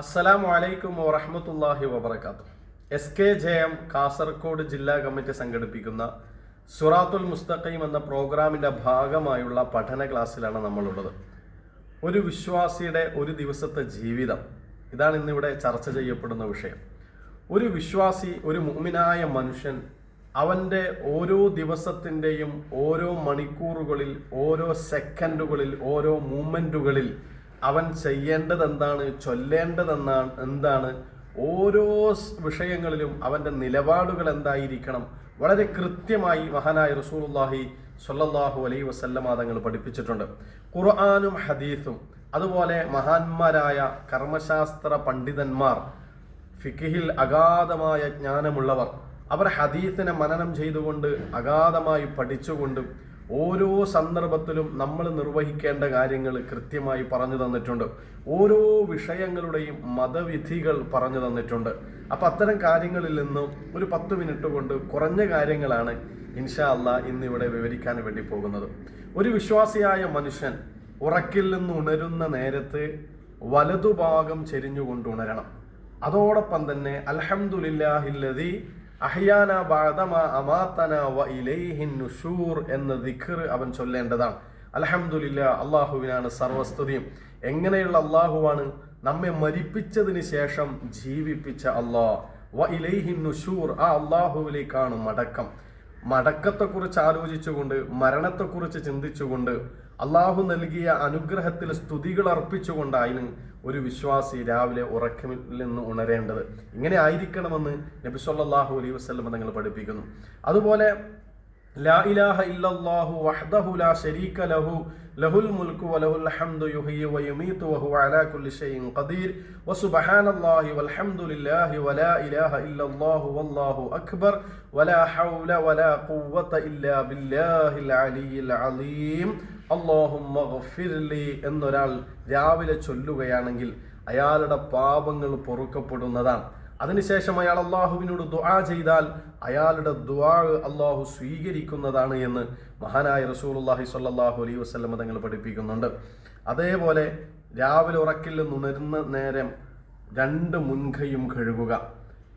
അസ്സലാമു വലൈക്കും വറഹമത്തല്ലാഹി വബർക്കാത്തു S K J M Kasaragod ജില്ലാ കമ്മിറ്റി സംഘടിപ്പിക്കുന്ന സുറാത്തുൽ മുസ്തഖീം എന്ന പ്രോഗ്രാമിന്റെ ഭാഗമായുള്ള പഠന ക്ലാസ്സിലാണ് നമ്മളുള്ളത്. ഒരു വിശ്വാസിയുടെ ഒരു ദിവസത്തെ ജീവിതം. ഇതാണ് ഇന്നിവിടെ ചർച്ച ചെയ്യപ്പെടുന്ന വിഷയം. ഒരു വിശ്വാസി ഒരു മുഅ്മിനായ മനുഷ്യൻ അവന്റെ ഓരോ ദിവസത്തിന്റെയും ഓരോ മണിക്കൂറുകളിൽ ഓരോ സെക്കൻഡുകളിൽ ഓരോ മൂമെന്റുകളിൽ അവൻ ചെയ്യേണ്ടത് എന്താണ് ചൊല്ലേണ്ടതെന്നാണ് എന്താണ് ഓരോ വിഷയങ്ങളിലും അവന്റെ നിലപാടുകൾ എന്തായിരിക്കണം. വളരെ കൃത്യമായി മഹാനായ റസൂലുള്ളാഹി സ്വല്ലല്ലാഹു അലൈഹി വസല്ലമ തങ്ങൾ പഠിപ്പിച്ചിട്ടുണ്ട്. ഖുർആാനും ഹദീസും അതുപോലെ മഹാന്മാരായ കർമ്മശാസ്ത്ര പണ്ഡിതന്മാർ ഫിഖിഹിൽ അഗാധമായ ജ്ഞാനമുള്ളവർ അവർ ഹദീസിനെ മനനം ചെയ്തുകൊണ്ട് അഗാധമായി പഠിച്ചുകൊണ്ട് ഓരോ സന്ദർഭത്തിലും നമ്മൾ നിർവഹിക്കേണ്ട കാര്യങ്ങൾ കൃത്യമായി പറഞ്ഞു തന്നിട്ടുണ്ട്. ഓരോ വിഷയങ്ങളുടെയും മതവിധികൾ പറഞ്ഞു തന്നിട്ടുണ്ട്. അപ്പം അത്തരം കാര്യങ്ങളിൽ നിന്നും ഒരു പത്ത് മിനിറ്റ് കൊണ്ട് കുറഞ്ഞ കാര്യങ്ങളാണ് ഇൻഷാ അല്ല ഇന്നിവിടെ വിവരിക്കാൻ വേണ്ടി പോകുന്നത്. ഒരു വിശ്വാസിയായ മനുഷ്യൻ ഉറക്കിൽ നിന്ന് ഉണരുന്ന നേരത്ത് വലതുഭാഗം ചെരിഞ്ഞുകൊണ്ട് ഉണരണം. അതോടൊപ്പം തന്നെ അൽഹംദുലില്ലാഹില്ലതി അഹ്യാന ബാദമ അമാത്തന വ ഇലൈഹിൻ നുഷൂർ എന്ന ദിഖർ അവൻ ചൊല്ലേണ്ടതാണ്. അലഹമുല്ല അള്ളാഹുവിനാണ് സർവസ്തുതിയും. എങ്ങനെയുള്ള അള്ളാഹുവാണ്? നമ്മെ മരിപ്പിച്ചതിന് ശേഷം ജീവിപ്പിച്ച അള്ളാഹ്. വ ഇലൈഹിൻ നുഷൂർ ആ അള്ളാഹുവിലേക്കാണ് മടക്കം. മടക്കത്തെക്കുറിച്ച് ആലോചിച്ചുകൊണ്ട് മരണത്തെക്കുറിച്ച് ചിന്തിച്ചുകൊണ്ട് അള്ളാഹു നൽകിയ അനുഗ്രഹത്തിൽ സ്തുതികൾ അർപ്പിച്ചുകൊണ്ടായിരുന്നു ഒരു വിശ്വാസി രാവിലെ ഉറക്കമിൽ നിന്ന് ഉണരേണ്ടത്. ഇങ്ങനെ ആയിരിക്കണമെന്ന് നബി സല്ലാഹു അലൈഹി വസല്ലം തങ്ങൾ പഠിപ്പിക്കുന്നു. അതുപോലെ ലാ ഇലാഹ ഇല്ലല്ലാഹു വഹ്ദഹു ലാ ലഹു ലഹുൽ വലഹുൽ ഹംദു വയുമീതു അലാ കുല്ലി ഖദീർ വസുബ്ഹാനല്ലാഹി വൽഹംദുലില്ലാഹി വലാ ഇലാഹ ഇല്ലല്ലാഹു വല്ലാഹു അക്ബർ വലാ ഹൗല വലാ ഇല്ലാ ബില്ലാഹിൽ അല്ലാഹുമ്മ ഗഫിർലി എന്നൊരാൾ രാവിലെ ചൊല്ലുകയാണെങ്കിൽ അയാളുടെ പാപങ്ങൾ പൊറുക്കപ്പെടുന്നതാണ്. അതിനുശേഷം അയാൾ അള്ളാഹുവിനോട് ദുആ ചെയ്താൽ അയാളുടെ ദുആ അള്ളാഹു സ്വീകരിക്കുന്നതാണ് എന്ന് മഹാനായ റസൂലുള്ളാഹി സ്വല്ലല്ലാഹു അലൈഹി വസല്ലം തങ്ങൾ പഠിപ്പിക്കുന്നുണ്ട്. അതേപോലെ രാവിലെ ഉറക്കിൽ നിന്നുണരുന്ന നേരം രണ്ട് മുൻകൈയും കഴുകുക.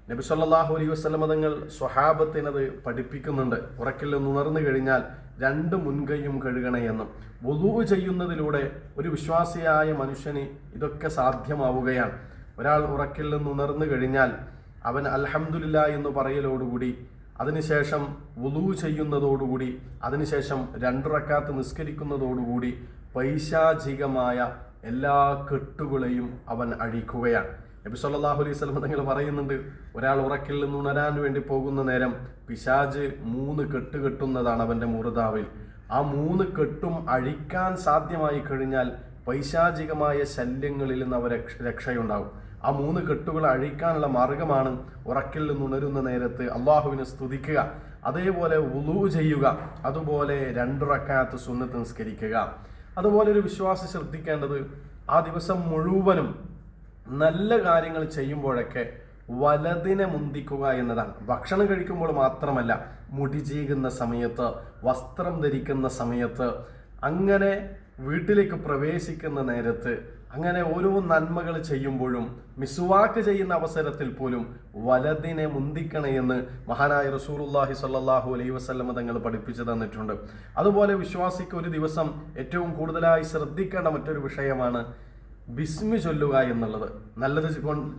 നബി സല്ലല്ലാഹു അലൈഹി വസല്ലം തങ്ങൾ സ്വഹാബത്തിനത് പഠിപ്പിക്കുന്നുണ്ട്. ഉറക്കിൽ നിന്ന് ഉണർന്നു കഴിഞ്ഞാൽ രണ്ട് മുൻകൈയും കഴുകണേ എന്നും. വുളൂ ചെയ്യുന്നതിലൂടെ ഒരു വിശ്വാസിയായ മനുഷ്യന് ഇതൊക്കെ സാധ്യമാവുകയാണ്. ഒരാൾ ഉറക്കിൽ നിന്ന് ഉണർന്നു കഴിഞ്ഞാൽ അവൻ അൽഹംദുലില്ല എന്ന് പറയലോടുകൂടി അതിനുശേഷം വുളൂ ചെയ്യുന്നതോടുകൂടി അതിനുശേഷം രണ്ട് റക്കാത്ത് നിസ്കരിക്കുന്നതോടുകൂടി പൈശാചികമായ എല്ലാ കെട്ടുകളെയും അവൻ അഴിക്കുകയാണ്. നബി സല്ലല്ലാഹു അലൈഹി വസല്ലം തങ്ങൾ പറയുന്നുണ്ട് ഒരാൾ ഉറക്കിൽ നിന്ന് ഉണരാൻ വേണ്ടി പോകുന്ന നേരം പിശാജ് മൂന്ന് കെട്ട് കെട്ടുന്നതാണ് അവന്റെ മുറുതാവിൽ. ആ മൂന്ന് കെട്ടും അഴിക്കാൻ സാധ്യമായി കഴിഞ്ഞാൽ പൈശാചികമായ ശല്യങ്ങളിൽ നിന്ന് രക്ഷ രക്ഷയുണ്ടാവും. ആ മൂന്ന് കെട്ടുകൾ അഴിക്കാനുള്ള മാർഗമാണ് ഉറക്കിൽ നിന്ന് ഉണരുന്ന നേരത്ത് അള്ളാഹുവിനെ സ്തുതിക്കുക അതേപോലെ ഉളു ചെയ്യുക അതുപോലെ രണ്ടുറക്കാത്ത സുന്നത്ത് നിസ്കരിക്കുക. അതുപോലെ ഒരു വിശ്വാസം ശ്രദ്ധിക്കേണ്ടത് ആ ദിവസം മുഴുവനും നല്ല കാര്യങ്ങൾ ചെയ്യുമ്പോഴൊക്കെ വലതിനെ മുന്തിക്കുക എന്നതാണ്. ഭക്ഷണം കഴിക്കുമ്പോൾ മാത്രമല്ല മുടി ചീകുന്ന സമയത്ത് വസ്ത്രം ധരിക്കുന്ന സമയത്ത് അങ്ങനെ വീട്ടിലേക്ക് പ്രവേശിക്കുന്ന നേരത്ത് അങ്ങനെ ഓരോ നന്മകൾ ചെയ്യുമ്പോഴും മിസ്വാക്ക് ചെയ്യുന്ന അവസരത്തിൽ പോലും വലതിനെ മുന്തിക്കണേ എന്ന് മഹാനായ റസൂറുല്ലാഹി സ്വല്ലല്ലാഹു അലൈഹി വസ്ലമ തങ്ങൾ പഠിപ്പിച്ചു തന്നിട്ടുണ്ട്. അതുപോലെ വിശ്വാസിക്ക് ഒരു ദിവസം ഏറ്റവും കൂടുതലായി ശ്രദ്ധിക്കേണ്ട മറ്റൊരു വിഷയമാണ് ബിസ്മി ചൊല്ലുക എന്നുള്ളത്. നല്ലത്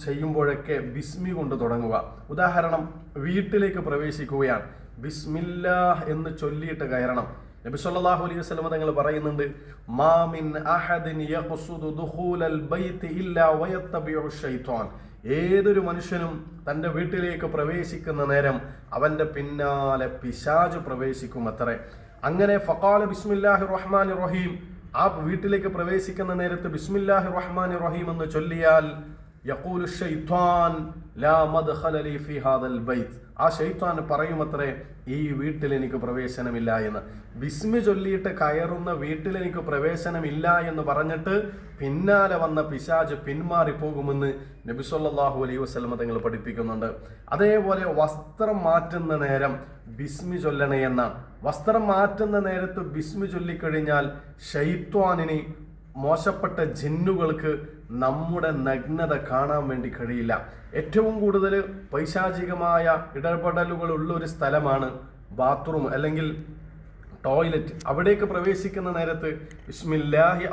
ചെയ്യുമ്പോഴൊക്കെ ബിസ്മി കൊണ്ട് തുടങ്ങുക. ഉദാഹരണം വീട്ടിലേക്ക് പ്രവേശിക്കുകയാണ്. ബിസ്മില്ലാഹ് എന്ന് ചൊല്ലിയിട്ട് കയറണം. നബി സല്ലല്ലാഹു അലൈഹി വസല്ലം തങ്ങൾ പറയുന്നുണ്ട് മാ മിൻ അഹദിൻ യഖ്സുദു ദുഖൂലൽ ബൈത്തി ഇല്ലാ വയത്തബിഉ ശൈത്വാൻ. ഏതൊരു മനുഷ്യനും തന്റെ വീട്ടിലേക്ക് പ്രവേശിക്കുന്ന നേരം അവന്റെ പിന്നാലെ പിശാജ് പ്രവേശിക്കും അത്രേ അങ്ങനെ ഫഖാല ബിസ്മില്ലാഹിർ റഹ്മാൻ റഹീം ആ വീട്ടിലേക്ക് പ്രവേശിക്കുന്ന നേരത്ത് ബിസ്മില്ലാഹി റഹ്മാൻ റഹീം എന്ന് ചൊല്ലിയാൽ യഖൂലു ഷൈത്വാൻ ലാ മദ്ഖല ലി ഫി ഹാദൽ ബൈത്ത്. ആ ഷെയ്ത്താൻ പറയുമത്രേ ഈ വീട്ടിൽ എനിക്ക് പ്രവേശനമില്ല എന്ന്. ബിസ്മി ചൊല്ലിയിട്ട് കയറുന്ന വീട്ടിൽ എനിക്ക് പ്രവേശനമില്ല എന്ന് പറഞ്ഞിട്ട് പിന്നാലെ വന്ന പിശാജ് പിന്മാറിപ്പോകുമെന്ന് നബി അലൈ അലൈഹി വസല്ലമ തങ്ങൾ പഠിപ്പിക്കുന്നുണ്ട്. അതേപോലെ വസ്ത്രം മാറ്റുന്ന നേരം ബിസ്മി ചൊല്ലണേ എന്നാണ്. വസ്ത്രം മാറ്റുന്ന നേരത്ത് ബിസ്മി ചൊല്ലിക്കഴിഞ്ഞാൽ ഷെയ്ത്വാനിന് മോശപ്പെട്ട ജിന്നുകൾക്ക് നമ്മുടെ നഗ്നത കാണാൻ വേണ്ടി കഴിയില്ല. ഏറ്റവും കൂടുതൽ പൈശാചികമായ ഇടപെടലുകൾ ഉള്ള ഒരു സ്ഥലമാണ് ബാത്റൂം അല്ലെങ്കിൽ ടോയ്ലറ്റ് അവിടേക്ക് പ്രവേശിക്കുന്ന നേരത്ത് ബിസ്മില്ലാഹി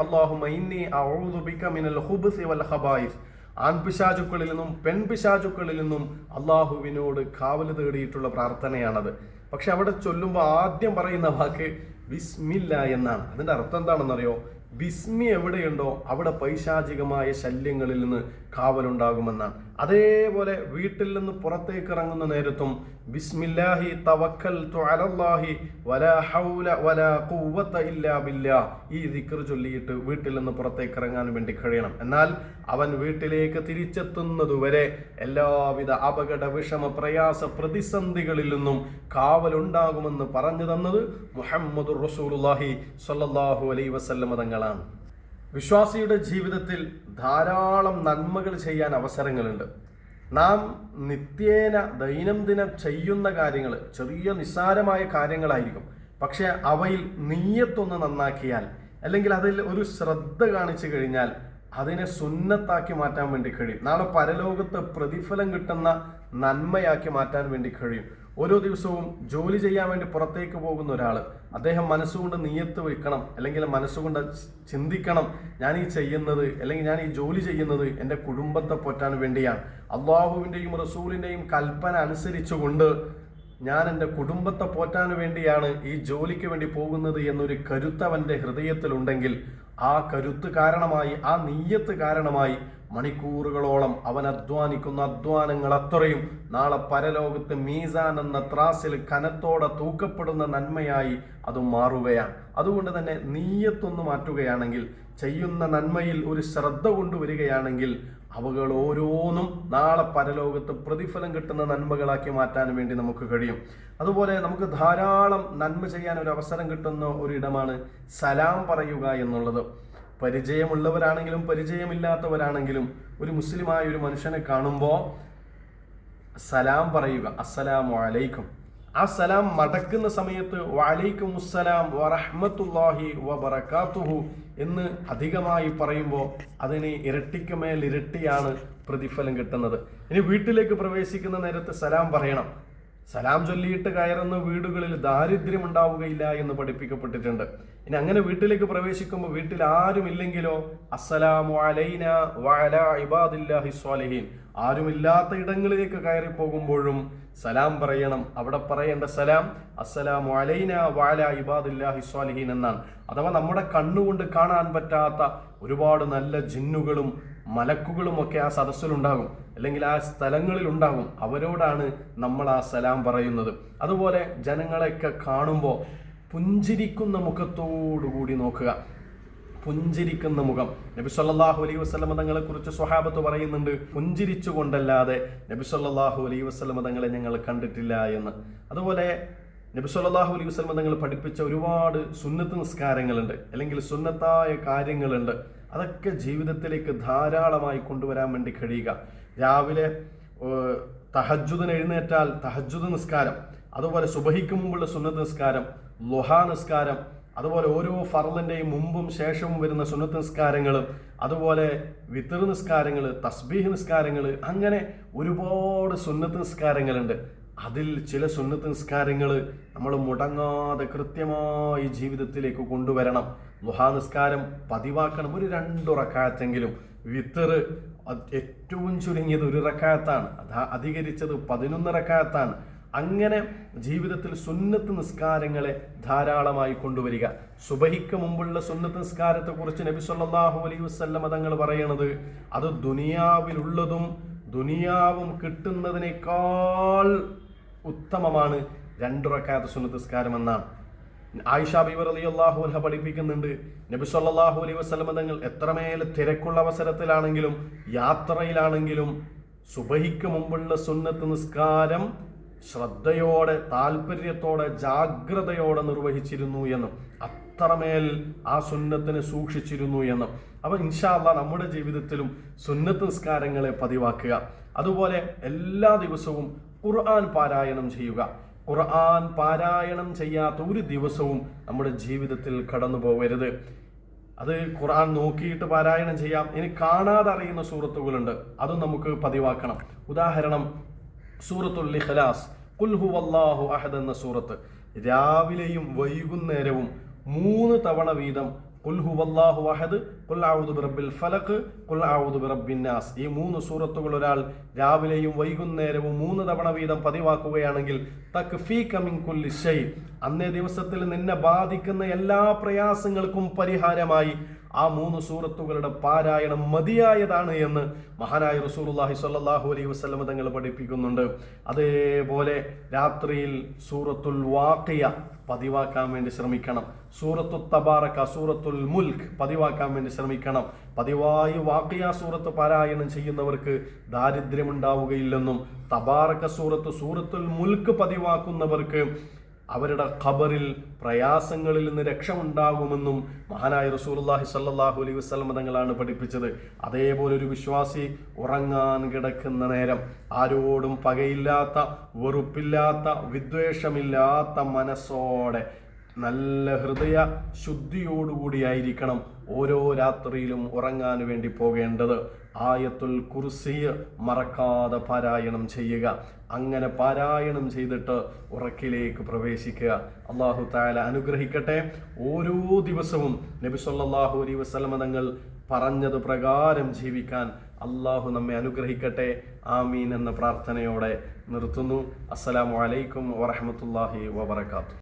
ആൺപിശാചുക്കളിൽ നിന്നും പെൺപിശാചുക്കളിൽ നിന്നും അള്ളാഹുവിനോട് കാവൽ തേടിയിട്ടുള്ള പ്രാർത്ഥനയാണത്. പക്ഷെ അവിടെ ചൊല്ലുമ്പോൾ ആദ്യം പറയുന്ന വാക്ക് ബിസ്മില്ല എന്നാണ്. അതിന്റെ അർത്ഥം എന്താണെന്നറിയോ? ബിസ്മി എവിടെയുണ്ടോ അവിടെ പൈശാചികമായ ശല്യങ്ങളിൽ നിന്ന് കാവലുണ്ടാകുമെന്നാണ്. അതേപോലെ വീട്ടിൽ നിന്ന് പുറത്തേക്ക് ഇറങ്ങുന്ന നേരത്തും ബിസ്മില്ലാഹി തവക്കൽ അലല്ലാഹി വലാ ഹൗല വലാ ഖുവത ഇല്ലാ ബില്ലാ ഈ ദിക്കർ ചൊല്ലിയിട്ട് വീട്ടിൽ നിന്ന് പുറത്തേക്ക് ഇറങ്ങാൻ വേണ്ടി കഴിയണം. എന്നാൽ അവൻ വീട്ടിലേക്ക് തിരിച്ചെത്തുന്നതുവരെ എല്ലാവിധ അപകട വിഷമ പ്രയാസ പ്രതിസന്ധികളിൽ നിന്നും കാവലുണ്ടാകുമെന്ന് പറഞ്ഞു തന്നത് മുഹമ്മദ് റസൂലുള്ളാഹി സ്വല്ലല്ലാഹു അലൈഹി വസല്ലമ തങ്ങളാണ് വിശ്വാസിയുടെ ജീവിതത്തിൽ ധാരാളം നന്മകൾ ചെയ്യാൻ അവസരങ്ങളുണ്ട്. നാം നിത്യേന ദൈനംദിനം ചെയ്യുന്ന കാര്യങ്ങൾ ചെറിയ നിസ്സാരമായ കാര്യങ്ങളായിരിക്കും. പക്ഷെ അവയിൽ നീയത്തൊന്ന് നന്നാക്കിയാൽ അല്ലെങ്കിൽ അതിൽ ഒരു ശ്രദ്ധ കാണിച്ചു കഴിഞ്ഞാൽ അതിനെ സുന്നത്താക്കി മാറ്റാൻ വേണ്ടി കഴിയും. നാളെ പരലോകത്ത് പ്രതിഫലം കിട്ടുന്ന നന്മയാക്കി മാറ്റാൻ വേണ്ടി കഴിയും. ഓരോ ദിവസവും ജോലി ചെയ്യാൻ വേണ്ടി പുറത്തേക്ക് പോകുന്ന ഒരാൾ അദ്ദേഹം മനസ്സുകൊണ്ട് നീയത്ത് വെക്കണം അല്ലെങ്കിൽ മനസ്സുകൊണ്ട് ചിന്തിക്കണം ഞാൻ ഈ ചെയ്യുന്നത് അല്ലെങ്കിൽ ഞാൻ ഈ ജോലി ചെയ്യുന്നത് എന്റെ കുടുംബത്തെ പോറ്റാൻ വേണ്ടിയാണ്. അള്ളാഹുവിന്റെയും റസൂലിന്റെയും കൽപ്പന അനുസരിച്ചുകൊണ്ട് ഞാൻ എന്റെ കുടുംബത്തെ പോറ്റാൻ വേണ്ടിയാണ് ഈ ജോലിക്ക് വേണ്ടി പോകുന്നത് എന്നൊരു കരുത്തവന്റെ ഹൃദയത്തിലുണ്ടെങ്കിൽ ആ കരുത്ത് കാരണമായി ആ നീയത്ത് കാരണമായി മണിക്കൂറുകളോളം അവൻ അധ്വാനിക്കുന്ന അധ്വാനങ്ങൾ അത്രയും നാളെ പരലോകത്ത് മീസാൻ എന്ന ത്രാസിൽ കനത്തോടെ തൂക്കപ്പെടുന്ന നന്മയായി അത് മാറുകയാണ്. അതുകൊണ്ട് തന്നെ നീയത്തൊന്ന് മാറ്റുകയാണെങ്കിൽ ചെയ്യുന്ന നന്മയിൽ ഒരു ശ്രദ്ധ കൊണ്ടുവരികയാണെങ്കിൽ അവകൾ ഓരോന്നും നാളെ പരലോകത്ത് പ്രതിഫലം കിട്ടുന്ന നന്മകളാക്കി മാറ്റാൻ വേണ്ടി നമുക്ക് കഴിയും. അതുപോലെ നമുക്ക് ധാരാളം നന്മ ചെയ്യാൻ ഒരു അവസരം കിട്ടുന്ന ഒരു ഇടമാണ് സലാം പറയുക എന്നുള്ളത്. പരിചയമുള്ളവരാണെങ്കിലും പരിചയമില്ലാത്തവരാണെങ്കിലും ഒരു മുസ്ലിമായ ഒരു മനുഷ്യനെ കാണുമ്പോൾ സലാം പറയുക അസ്സലാമു അലൈക്കും. ആ സലാം മടക്കുന്ന സമയത്ത് വലൈക്കും അസ്സലാം വറഹ്മത്തുള്ളാഹി വബറകാതുഹു എന്ന് അധികമായി പറയുമ്പോൾ അതിന് ഇരട്ടിക്കുമേൽ ഇരട്ടിയാണ് പ്രതിഫലം കിട്ടുന്നത്. ഇനി വീട്ടിലേക്ക് പ്രവേശിക്കുന്ന നേരത്ത് സലാം പറയണം. സലാം ചൊല്ലിയിട്ട് കയറുന്ന വീടുകളിൽ ദാരിദ്ര്യം ഉണ്ടാവുകയില്ല എന്ന് പഠിപ്പിക്കപ്പെട്ടിട്ടുണ്ട്. ഇനി അങ്ങനെ വീട്ടിലേക്ക് പ്രവേശിക്കുമ്പോൾ വീട്ടിൽ ആരുമില്ലെങ്കിലോ അസ്സലാമു അലൈന ഇബാദില്ലാഹി സ്വാലിഹീൻ. ആരുമില്ലാത്ത ഇടങ്ങളിലേക്ക് കയറി പോകുമ്പോഴും സലാം പറയണം. അവിടെ പറയേണ്ട സലാം അസ്സലാമു അലൈന വഅല ഇബാദില്ലാഹി സ്വാലിഹീൻ എന്നാണ്. അഥവാ നമ്മുടെ കണ്ണുകൊണ്ട് കാണാൻ പറ്റാത്ത ഒരുപാട് നല്ല ജിന്നുകളും മലക്കുകളും ഒക്കെ ആ സദസ്സിലുണ്ടാകും. അല്ലെങ്കിൽ ആ സ്ഥലങ്ങളിൽ ഉണ്ടാകും അവരോടാണ് നമ്മൾ ആ സലാം പറയുന്നത്. അതുപോലെ ജനങ്ങളെയൊക്കെ കാണുമ്പോൾ പുഞ്ചിരിക്കുന്ന മുഖത്തോടു കൂടി നോക്കുക. പുഞ്ചിരിക്കുന്ന മുഖം. നബി സല്ലാഹു അലൈഹി വസ്ലമ തങ്ങളെ കുറിച്ച് സ്വഹാബത്ത് പറയുന്നുണ്ട്. പുഞ്ചിരിച്ചു കൊണ്ടല്ലാതെ നബി സല്ലാഹു അലൈഹി വസ്ലമ തങ്ങളെ ഞങ്ങൾ കണ്ടിട്ടില്ല എന്ന്. അതുപോലെ നബി സല്ലാഹു അലൈഹി വസ്ലമ തങ്ങൾ പഠിപ്പിച്ച ഒരുപാട് സുന്നത്ത് നിസ്കാരങ്ങളുണ്ട്. അല്ലെങ്കിൽ സുന്നത്തായ കാര്യങ്ങളുണ്ട്. അതൊക്കെ ജീവിതത്തിലേക്ക് ധാരാളമായി കൊണ്ടുവരാൻ വേണ്ടി കഴിയുക. രാവിലെ തഹജുദിന് എഴുന്നേറ്റാൽ തഹജുദ് നിസ്കാരം അതുപോലെ സുബഹിക്ക് മുമ്പുള്ള സുന്നത്ത് നിസ്കാരം ലുഹാ നിസ്കാരം അതുപോലെ ഓരോ ഫർലിന്റെയും മുമ്പും ശേഷവും വരുന്ന സുന്നത്ത് നിസ്കാരങ്ങൾ അതുപോലെ വിത്തർ നിസ്കാരങ്ങൾ തസ്ബീഹ് നിസ്കാരങ്ങൾ അങ്ങനെ ഒരുപാട് സുന്നത്ത് നിസ്കാരങ്ങളുണ്ട്. അതിൽ ചില സുന്നത്ത് നിസ്കാരങ്ങൾ നമ്മൾ മുടങ്ങാതെ കൃത്യമായി ജീവിതത്തിലേക്ക് കൊണ്ടുവരണം. ലുഹാ നിസ്കാരം പതിവാക്കണം. ഒരു രണ്ടുറക്കാത്തെങ്കിലും വിത്തറ് ഏറ്റവും ചുരുങ്ങിയത് ഒരു റക്കാത്താണ് അത് അധികരിച്ചത് പതിനൊന്ന് റക്കാത്താണ് അങ്ങനെ ജീവിതത്തിൽ സുന്നത്ത് നിസ്കാരങ്ങളെ ധാരാളമായി കൊണ്ടുവരിക. സുബഹിക്ക് മുമ്പുള്ള സുന്നത്ത് നിസ്കാരത്തെക്കുറിച്ച് നബി സല്ലാഹു അലൈഹി വസല്ലമ തങ്ങൾ പറയണത് അത് ദുനിയാവിലുള്ളതും ദുനിയാവും കിട്ടുന്നതിനേക്കാൾ ഉത്തമമാണ് രണ്ടുറക്കാത്ത നിസ്കാരം എന്നാണ് ആയിഷ ബിബർ അലി അള്ളാഹു അൻഹ പഠിപ്പിക്കുന്നുണ്ട് നബി സല്ലാഹു അലൈ വസല്ലമ തങ്ങൾ എത്രമേൽ തിരക്കുള്ള അവസരത്തിലാണെങ്കിലും യാത്രയിലാണെങ്കിലും സുബഹിക്ക് മുമ്പുള്ള സുന്നത്ത് നിസ്കാരം ശ്രദ്ധയോടെ താല്പര്യത്തോടെ ജാഗ്രതയോടെ നിർവഹിച്ചിരുന്നു എന്നും അത്രമേൽ ആ സുന്നത്തിനെ സൂക്ഷിച്ചിരുന്നു എന്നും. അപ്പൊ ഇൻഷാല്ല നമ്മുടെ ജീവിതത്തിലും സുന്നത്ത് നിസ്കാരങ്ങളെ പതിവാക്കുക. അതുപോലെ എല്ലാ ദിവസവും ഖുർആൻ പാരായണം ചെയ്യുക. ഖുർആൻ പാരായണം ചെയ്യാത്ത ഒരു ദിവസവും നമ്മുടെ ജീവിതത്തിൽ കടന്നു പോകരുത് അത് ഖുർആൻ നോക്കിയിട്ട് പാരായണം ചെയ്യാം. ഇനി കാണാതെ അറിയുന്ന സൂറത്തുകളുണ്ട്. അതും നമുക്ക് പതിവാക്കണം. ഉദാഹരണം സൂറത്തുൽ ഇഖ്ലാസ്. ഖുൽ ഹുവല്ലാഹു അഹദ് എന്ന സൂറത്ത്. രാവിലെയും വൈകുന്നേരവും മൂന്ന് തവണ വീതം കുൽ ഹുവല്ലാഹു അഹദ് കുൽ ഔദു ബിറബ്ബിൽ ഫലഖ് ബിറബ്ബിൻ നാസ്. ഈ മൂന്ന് സൂറത്തുകൾ ഒരാൾ രാവിലെയും വൈകുന്നേരവും മൂന്ന് തവണ വീതം പതിവാക്കുകയാണെങ്കിൽ തക്ഫീക മിൻ കുല്ലി ഷൈ. അന്നേ ദിവസത്തിൽ നിന്നെ ബാധിക്കുന്ന എല്ലാ പ്രയാസങ്ങൾക്കും പരിഹാരമായി ആ മൂന്ന് സൂറത്തുകളുടെ പാരായണം മതിയായതാണ് എന്ന് മഹാനായ റസൂലുള്ളാഹി സ്വല്ലല്ലാഹു അലൈഹി വസ്ലമ തങ്ങൾ പഠിപ്പിക്കുന്നുണ്ട്. അതേപോലെ രാത്രിയിൽ സൂറത്തുൽ വാക്കിയ പതിവാക്കാൻ വേണ്ടി ശ്രമിക്കണം. സൂറത്തു തബാറക്ക സൂറത്തുൽ മുൽക്ക് പതിവാക്കാൻ വേണ്ടി ശ്രമിക്കണം. പതിവായി വാക്കിയ സൂറത്ത് പാരായണം ചെയ്യുന്നവർക്ക് ദാരിദ്ര്യമുണ്ടാവുകയില്ലെന്നും തബാറക്ക സൂറത്ത് സൂറത്തുൽ മുൽക്ക് പതിവാക്കുന്നവർക്ക് അവരുടെ ഖബറിൽ പ്രയാസങ്ങളിൽ നിന്ന് രക്ഷമുണ്ടാകുമെന്നും മഹാനായ റസൂലുള്ളാഹി സല്ലാഹു അലൈഹി വസ്ലം തങ്ങളാണ് പഠിപ്പിച്ചത്. അതേപോലെ ഒരു വിശ്വാസി ഉറങ്ങാൻ കിടക്കുന്ന നേരം ആരോടും പകയില്ലാത്ത വെറുപ്പില്ലാത്ത വിദ്വേഷമില്ലാത്ത മനസ്സോടെ നല്ല ഹൃദയ ശുദ്ധിയോടുകൂടിയായിരിക്കണം ഓരോ രാത്രിയിലും ഉറങ്ങാൻ വേണ്ടി പോകേണ്ടത്. ആയത്തുൽ കുർസിയ മറക്കാതെ പാരായണം ചെയ്യുക. അങ്ങനെ പാരായണം ചെയ്തിട്ട് ഉറക്കിലേക്ക് പ്രവേശിക്കുക. അള്ളാഹു താല അനുഗ്രഹിക്കട്ടെ. ഓരോ ദിവസവും നബി സല്ലാഹു അലൈഹി വസല്ലമ തങ്ങൾ പറഞ്ഞത് പ്രകാരം ജീവിക്കാൻ അള്ളാഹു നമ്മെ അനുഗ്രഹിക്കട്ടെ. ആമീൻ എന്ന പ്രാർത്ഥനയോടെ നിർത്തുന്നു. അസ്സലാമു അലൈക്കും വറഹമത്തല്ലാഹി വബർക്കാത്തു